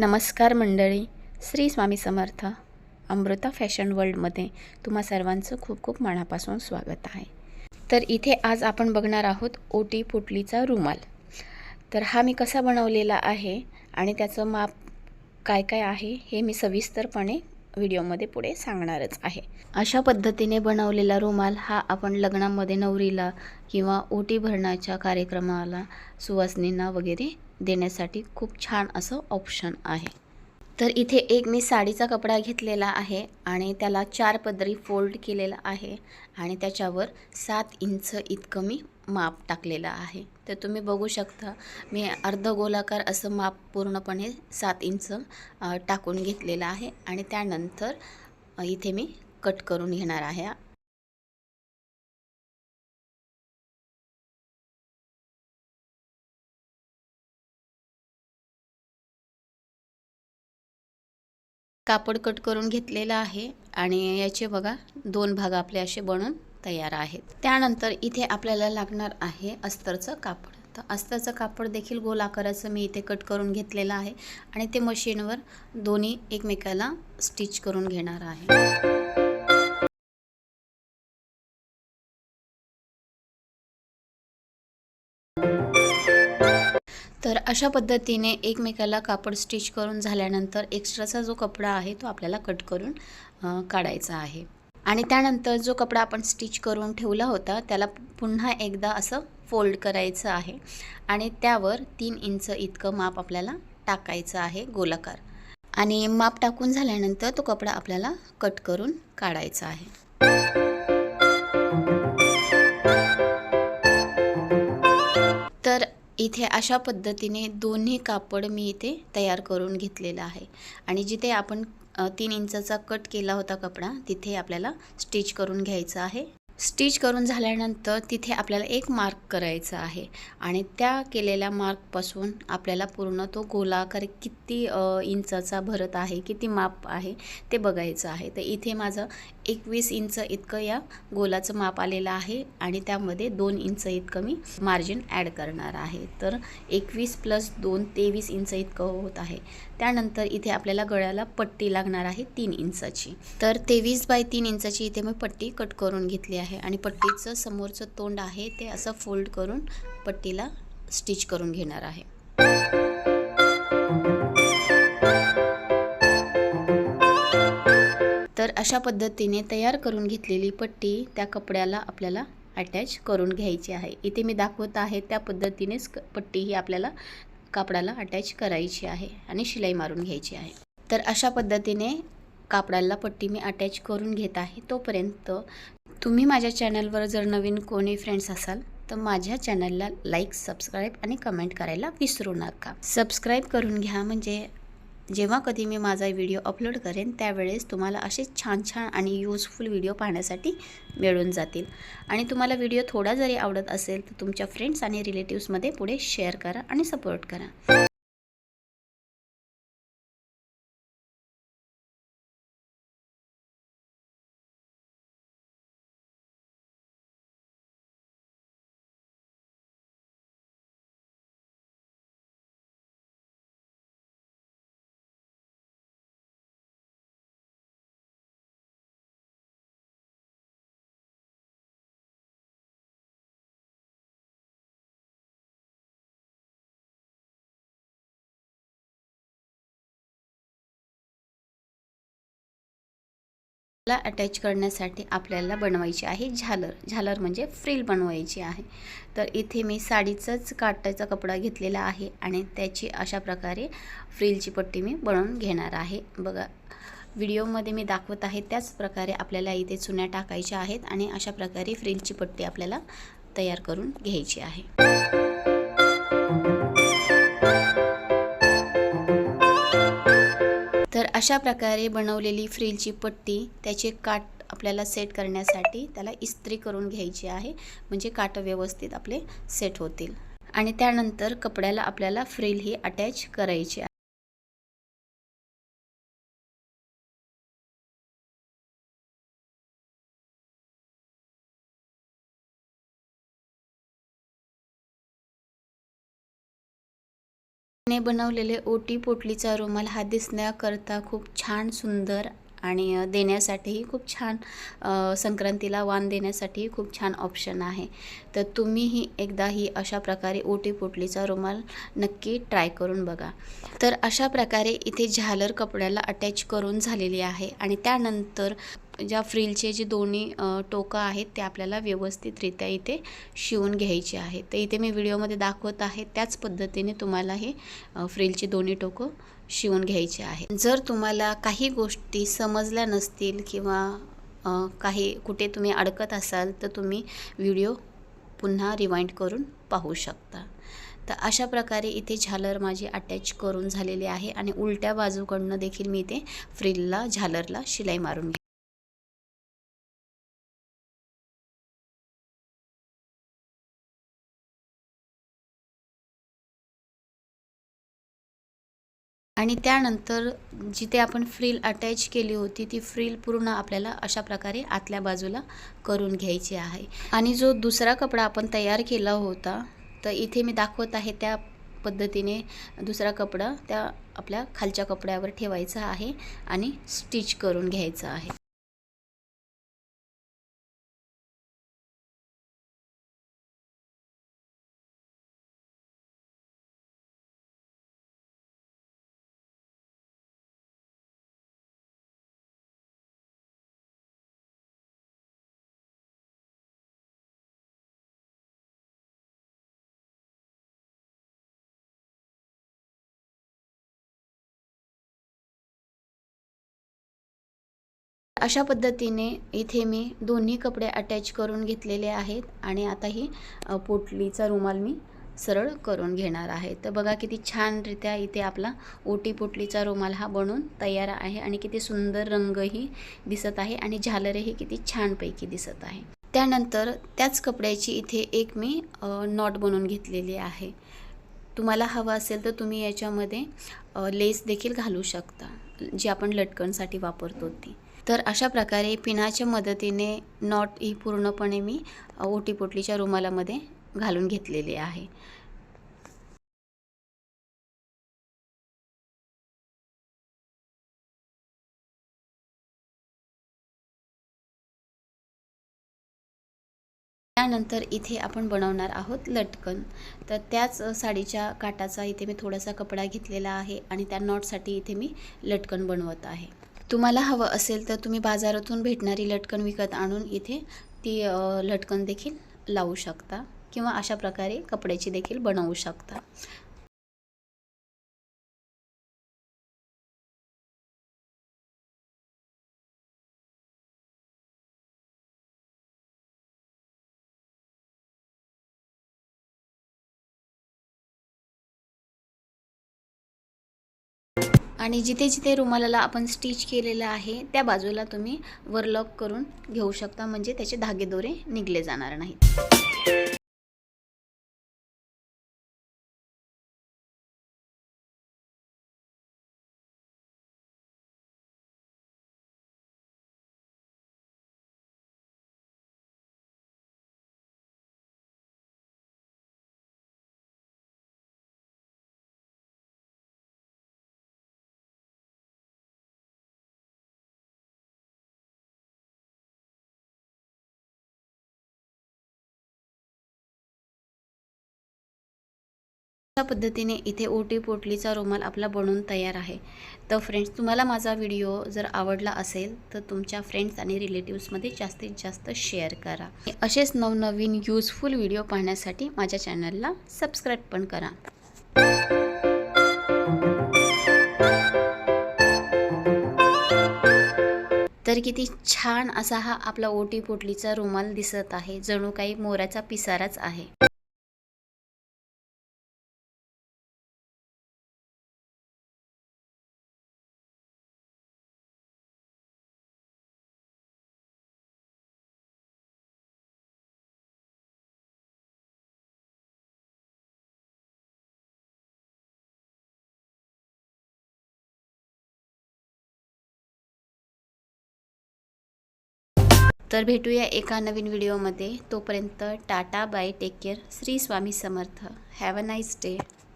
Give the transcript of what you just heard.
नमस्कार मंडळी श्री स्वामी समर्थ अमृता फॅशन वर्ल्डमध्ये तुम्हा सर्वांचं खूप खूप मनापासून स्वागत आहे. तर इथे आज आपण बघणार आहोत ओटी पोटलीचा रुमाल. तर हा मी कसा बनवलेला आहे आणि त्याचं माप काय काय आहे हे मी सविस्तरपणे व्हिडिओमध्ये पुढे सांगणारच आहे. अशा पद्धतीने बनवलेला रुमाल हा आपण लग्नामध्ये नवरीला किंवा ओटी भरण्याच्या कार्यक्रमाला सुवासनींना वगैरे देण्यासाठी खूप छान असं ऑप्शन आहे. तर इथे एक मी साडीचा कपडा घेतलेला आहे आणि त्याला चार पदरी फोल्ड केलेला आहे आणि त्याच्यावर सात इंच इतकं मी माप टाकलेलं आहे. तर तुम्ही बघू शकता मी अर्ध गोलाकार असं माप पूर्णपणे सात इंच टाकून घेतलेलं आहे आणि त्यानंतर इथे मी कट करून घेणार आहे. कापड कट करून घेतलेलं आहे आणि याचे बघा दोन भाग आपले असे बनून तयार आहेत. त्यानंतर इथे आपल्याला लागणार आहे अस्तरचं कापड. तर अस्तरचं कापड देखील गोल आकाराचं मी इथे कट करून घेतलेलं आहे आणि ते मशीनवर दोन्ही एकमेकाला स्टिच करून घेणार आहे. अशा पद्धतीने एकमेकाला कापड स्टिच करून झाल्यानंतर एक्स्ट्राचा जो कपडा आहे तो आपल्याला कट करून काढायचा आहे. आणि त्यानंतर जो कपडा आपण स्टिच करून ठेवला होता त्याला पुन्हा एकदा असं फोल्ड करायचं आहे आणि त्यावर तीन इंच इतकं माप आपल्याला टाकायचं आहे गोलाकार. आणि माप टाकून झाल्यानंतर तो कपडा आपल्याला कट करून काढायचा आहे. इथे अशा पद्धतीने दोन्ही कापड मी इथे तयार करून घेतलेलं आहे. आणि जिथे आपण तीन इंचाचा कट केला होता कपडा तिथे आपल्याला स्टिच करून घ्यायचं आहे. स्टिच करून झाल्यानंतर तिथे आपल्याला एक मार्क करायचा आहे. आणि त्या केलेल्या मार्कपासून आपल्याला पूर्ण तो गोलाकार किती इंचाचा भरत आहे किती माप आहे ते बघायचं आहे. तर इथे माझं एकवीस इंच इतकं या गोलाचं माप आलेलं आहे आणि त्यामध्ये दोन इंच इतकं मी मार्जिन ॲड करणार आहे. तर एकवीस प्लस दोन तेवीस इंच इतकं होत आहे. त्यानंतर इथे आपल्याला गळ्याला पट्टी लागणार आहे तीन इंचाची. तर तेवीस बाय तीन इंचाची इथे मी पट्टी कट करून घेतली आहे. आणि पट्टीचं समोरचं तोंड आहे ते असं फोल्ड करून पट्टीला स्टिच करून घेणार आहे. तर अशा पद्धतीने तयार करून घेतलेली पट्टी त्या कपड्याला आपल्याला अटॅच करून घ्यायची आहे. इथे मी दाखवत आहे त्या पद्धतीनेच पट्टी ही आपल्याला कापडाला अटॅच करायची आहे आणि शिलाई मारून घ्यायची आहे. तर अशा पद्धतीने कापडाला पट्टी मी अटॅच करून घेत आहे तोपर्यंत तुम्ही माझ्या चॅनलवर जर नवीन कोणी फ्रेंड्स असाल तर माझ्या चॅनलला लाईक सबस्क्राईब आणि कमेंट करायला विसरू नका. सबस्क्राईब करून घ्या म्हणजे जेव्हा कधी मी माझा व्हिडिओ अपलोड करेन त्यावेळेस तुम्हाला असे छान छान आणि यूजफुल व्हिडिओ पाहण्यासाठी मिळून जातील. आणि तुम्हाला व्हिडिओ थोडा जरी आवडत असेल तर तुमच्या फ्रेंड्स आणि रिलेटिव्समध्ये पुढे शेअर करा आणि सपोर्ट करा. ला अटॅच करण्यासाठी आपल्याला बनवायची आहे झालर. झालर म्हणजे फ्रिल बनवायची आहे. तर इथे मी साडीचाच काटाचा कपडा घेतलेला आहे आणि त्याची अशा प्रकारे फ्रिलची पट्टी मी बनवून घेणार आहे. बघा व्हिडिओमध्ये मी दाखवत आहे त्याच प्रकारे आपल्याला इथे चुन्या टाकायच्या आहेत आणि अशा प्रकारे फ्रिलची पट्टी आपल्याला तयार करून घ्यायची आहे. अशा प्रकारे बनवलेली फ्रिलची पट्टी त्याचे काट आपल्याला सेट करण्यासाठी त्याला इस्त्री करून घ्यायची आहे. म्हणजे काट व्यवस्थित आपले सेट होतील. आणि त्यानंतर कपड्याला आपल्याला फ्रिल ही अटॅच करायची बनवलेले ओटी पोटलीचा रुमाल हा दिसण्याकरता खूप छान सुंदर आणि देण्यासाठीही खूप छान संक्रांतीला वाण देण्यासाठीही खूप छान ऑप्शन आहे. तर तुम्हीही एकदा ही अशा प्रकारे ओटी पोटलीचा रुमाल नक्की ट्राय करून बघा. तर अशा प्रकारे इथे झालर कपड्याला अटॅच करून झालेली आहे आणि त्यानंतर ज्या फ्रिलचे जे दोन्ही टोकं आहेत ते आपल्याला व्यवस्थितरित्या इथे शिवून घ्यायचे आहे. तर इथे मी व्हिडिओमध्ये दाखवत आहे त्याच पद्धतीने तुम्हाला हे अ, फ्रिलचे दोन्ही टोकं शिवून घ्यायचे आहे. जर तुम्हाला काही गोष्टी समजल्या नसतील किंवा काही कुठे तुम्ही अडकत असाल तर तुम्ही व्हिडिओ पुन्हा रिवाइंड करून पाहू शकता. तर अशा प्रकारे इथे झालर माझी अटॅच करून झालेली आहे आणि उलट्या बाजूकडनं देखील मी इथे फ्रिलला झालरला शिलाई मारून घे आणि त्यानंतर जिथे आपण फ्रिल अटॅच केली होती ती फ्रिल पूर्ण आपल्याला अशा प्रकारे आतल्या बाजूला करून घ्यायची आहे. आणि जो दुसरा कपडा आपण तयार केला होता तर इथे मी दाखवत आहे त्या पद्धतीने दुसरा कपडा त्या आपल्या खालच्या कपड्यावर ठेवायचा आहे आणि स्टिच करून घ्यायचा आहे. अशा पद्धतीने इथे मी दोन्ही कपडे अटॅच करून घेतलेले आहेत आणि आता ही पोटलीचा रुमाल मी सरळ करून घेणार आहे. तर बघा किती छानरित्या इथे आपला ओटी पोटलीचा रुमाल हा बनून तयार आहे आणि किती सुंदर रंगही दिसत आहे आणि झालरही किती छानपैकी दिसत आहे. त्यानंतर त्याच कपड्याची इथे एक मी नॉट बनवून घेतलेली आहे. तुम्हाला हवं असेल तर तुम्ही याच्यामध्ये लेस देखील घालू शकता जी आपण लटकनसाठी वापरतो ती. तर अशा प्रकारे पिनाच्या मदतीने नॉट ही पूर्णपणे मी ओटीपोटलीच्या रुमालामध्ये घालून घेतलेली आहे. त्यानंतर इथे आपण बनवणार आहोत लटकन. तर त्याच साडीच्या काटाचा इथे मी थोडासा कपडा घेतलेला आहे आणि त्या नॉटसाठी इथे मी लटकन बनवत आहे. तुम्हाला हवं असेल तर तुम्ही बाजारातून भेटणारी लटकन विकत आणून इथे ती लटकन देखील लावू शकता किंवा अशा प्रकारे कपड्याची देखील बनवू शकता. आणि जिथे जिथे रुमालाला आपण स्टिच केलेलं आहे त्या बाजूला तुम्ही वरलॉक करून घेऊ शकता म्हणजे त्याचे धागेदोरे निघले जाणार नाहीत. अशा पद्धतीने इथे ओटी पोटलीचा रुमाल आपला बनवून तयार आहे. तर फ्रेंड्स तुम्हाला माझा व्हिडिओ जर आवडला असेल तर तुमच्या फ्रेंड्स आणि रिलेटिव्समध्ये जास्तीत जास्त शेअर करा. असेच नवनवीन यूजफुल व्हिडिओ पाहण्यासाठी माझ्या चॅनलला सबस्क्राईब पण करा. तर किती छान असा हा आपला ओटी पोटलीचा रुमाल दिसत आहे जणू काही मोराचा पिसाराच आहे. तर भेटूया एका नवीन व्हिडिओमध्ये. तोपर्यंत tata bye take care. Shri Swami Samarth. Have a nice day.